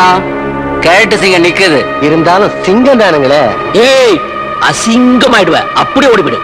காணோம் கேட்டு சிங்கம் நிக்குது. இருந்தாலும் சிங்கம் தானுங்களே. ஏய் அசிங்கமாயிடுவ. அப்படியே ஓடிவிடு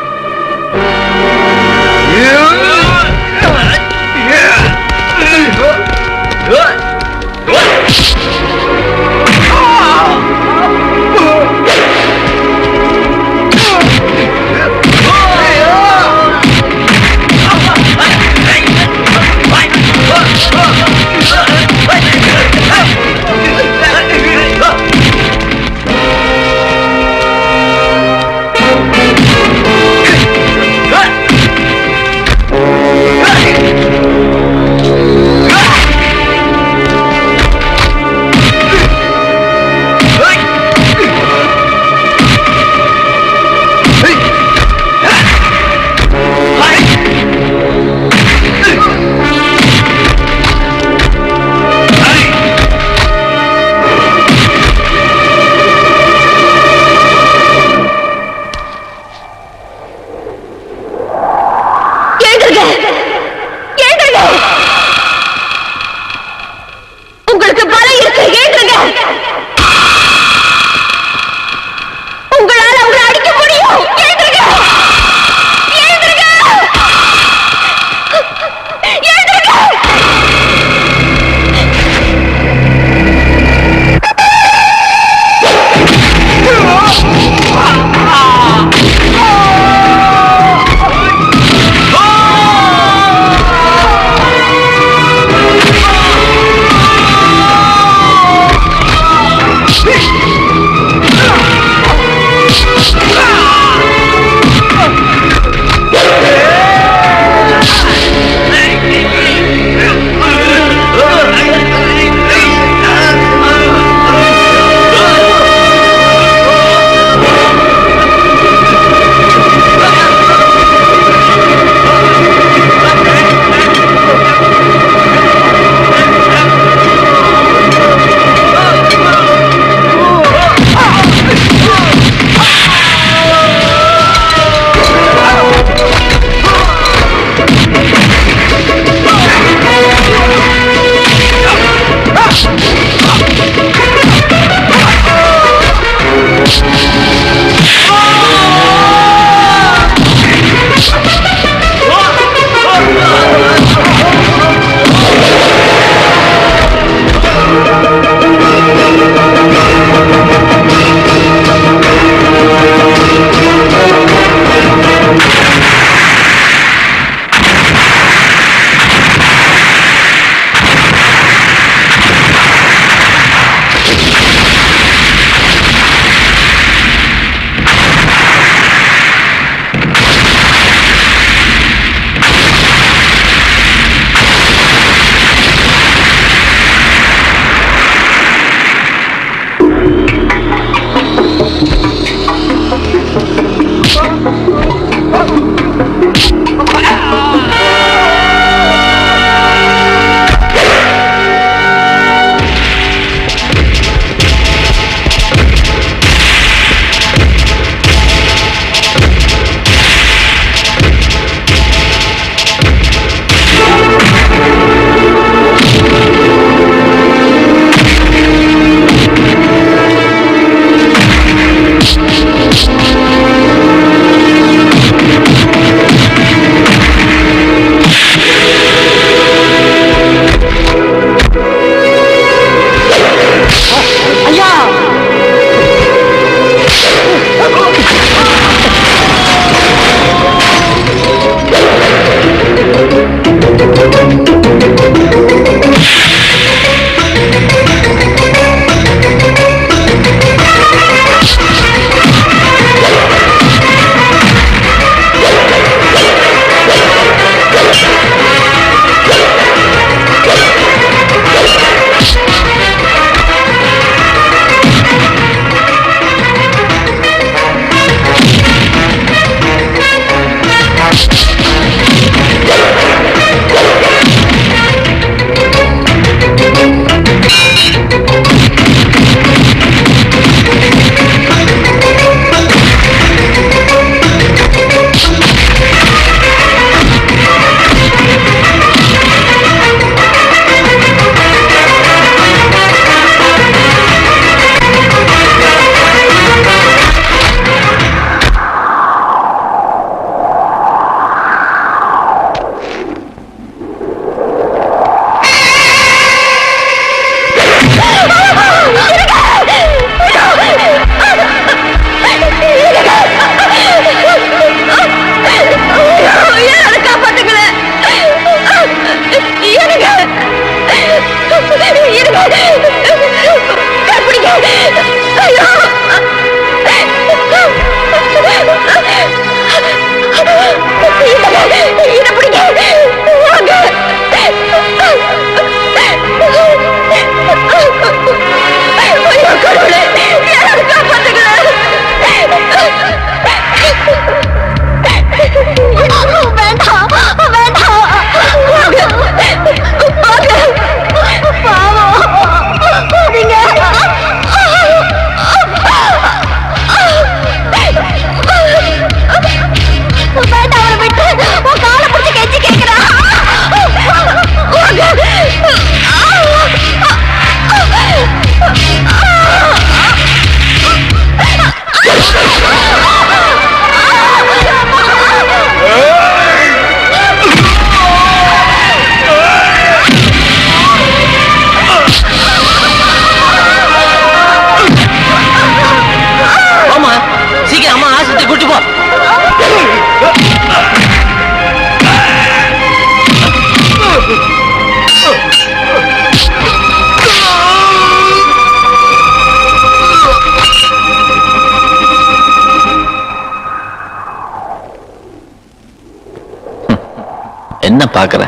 என்ன பாக்குற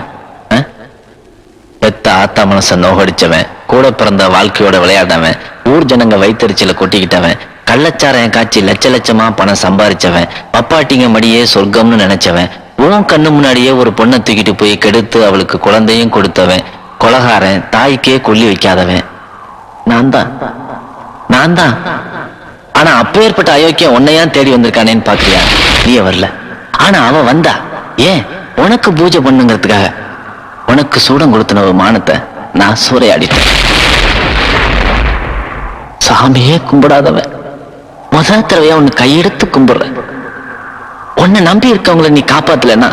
பெத்த ஆத்தா மனச நோகடிச்சவன் கூட பிறந்த வாழ்க்கையோட விளையாடவன் ஊர் ஜனங்க வைத்தறிச்சல கொட்டிக்கிட்டவன் கள்ளச்சாரையன் காய்ச்சி லட்ச லட்சமா பணம் சம்பாரிச்சவன் பப்பாட்டிங்க மடியே சொர்க்கம்னு நினைச்சவன் உன் கண்ணு முன்னாடியே ஒரு பொண்ணை தூக்கிட்டு போய் கெடுத்து அவளுக்கு குழந்தையும் கொடுத்தவன் கொலகாரன் தாய்க்கே கொல்லி வைக்காதவன். நான் தான். நான் தான். ஆனா அப்பேற்பட்ட அயோக்கியம் உன்னையான் தேடி வந்திருக்கானேன்னு பாக்குறியா நீ வரல ஆனா அவன் வந்தா. ஏன்? உனக்கு பூஜை பண்ணுங்கிறதுக்காக உனக்கு சூடம் கொடுத்தன ஒரு மானத்தை நான் சூறையாடிட்டேன். சாமியே கும்பிடாதவன் முதல் தடவையா உன்னை கையெடுத்து கும்பிடுற உன்னை நம்பி இருக்கவங்கள நீ காப்பாத்தலன்னா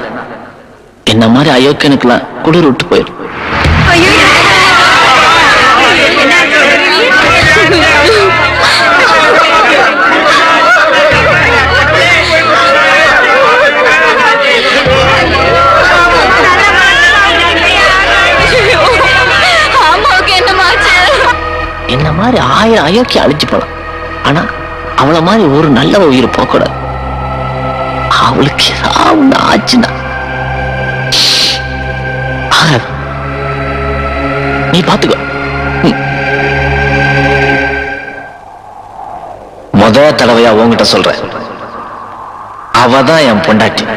என்ன மாதிரி அயோக்கியனுக்கெல்லாம் குளிர் விட்டு போயிடும். மாதிரி ஆயிரம் அயோக்கியம் அழிச்சு போலாம். ஆனா அவள மாதிரி ஒரு நல்ல உயிர் போகக்கூடாது. அவளுக்கு ஏதாவது ஆச்சுன்னா. ஆகாது. நீ பாத்துக்கோ. முத தடவையா உன்கிட்ட சொல்றேன். அவதான் என் பொண்டாட்டி.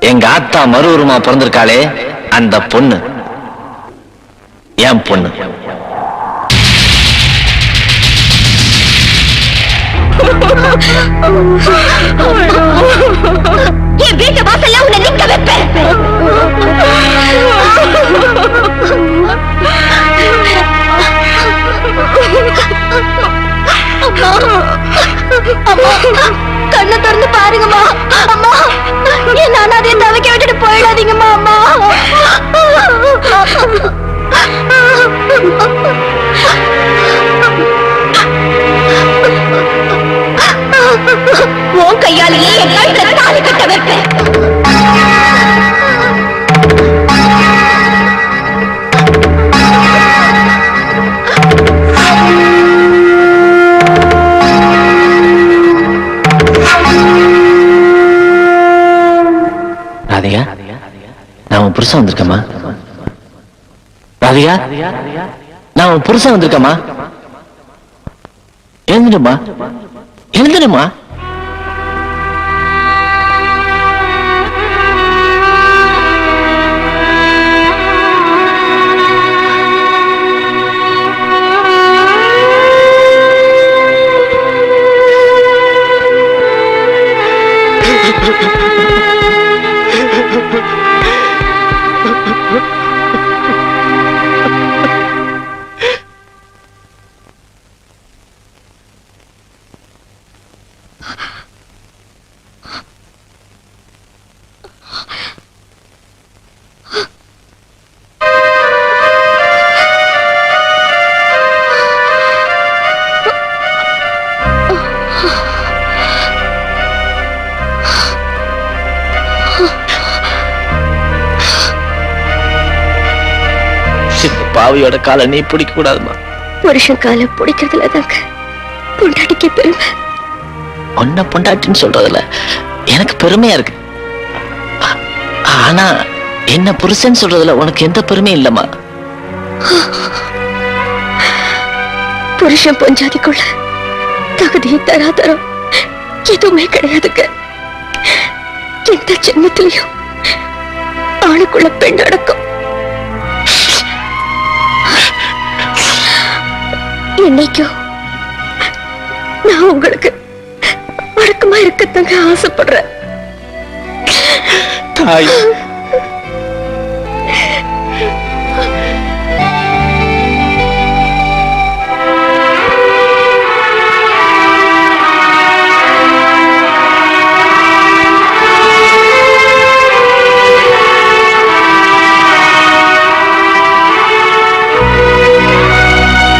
எங்க ஆத்தா மறு உருமா பிறந்திருக்காளே அந்த பொண்ணு. என் பொண்ணு. என் வீட்டு வாசல்ல உன்னை நிக்க வைப்பேன். அம்மா கண்ணை திறந்து பாருங்கம்மா. அம்மா என் அனாதையை தவிக்க விட்டுட்டு போயிடாதீங்கம்மா அம்மா. நான் உன் புருஷன் வந்திருக்கேம்மா. ராதிகா? நான் உன் புருஷன் வந்திருக்கேம்மா. எழுந்துடுமா எழுந்துடுமா பாவியோட காலை நீ பிடிக்க கூடாதுமா புருஷன் காலை பிடிக்கிறதுல தாங்க பொண்டாட்டிக்கு பெருமை. ஒன்ன பொண்டாட்டின்னு சொல்றதுல எனக்கு பெருமையா இருக்கு. ஆனா என்ன புருஷன் சொல்றதுல உனக்கு எந்த பெருமையும் இல்லம்மா. புருஷன் பொஞ்சாதிக்குள்ள தகுதியும் தராதரம் எதுவுமே கிடையாதுங்க. எந்த ஜென்மத்திலையும் ஆணுக்குள்ள பெண் அடக்கம். என்னைக்கும் நான் உங்களுக்கு வழக்கமா இருக்கத்தாங்க ஆசைப்படுறேன். தாய்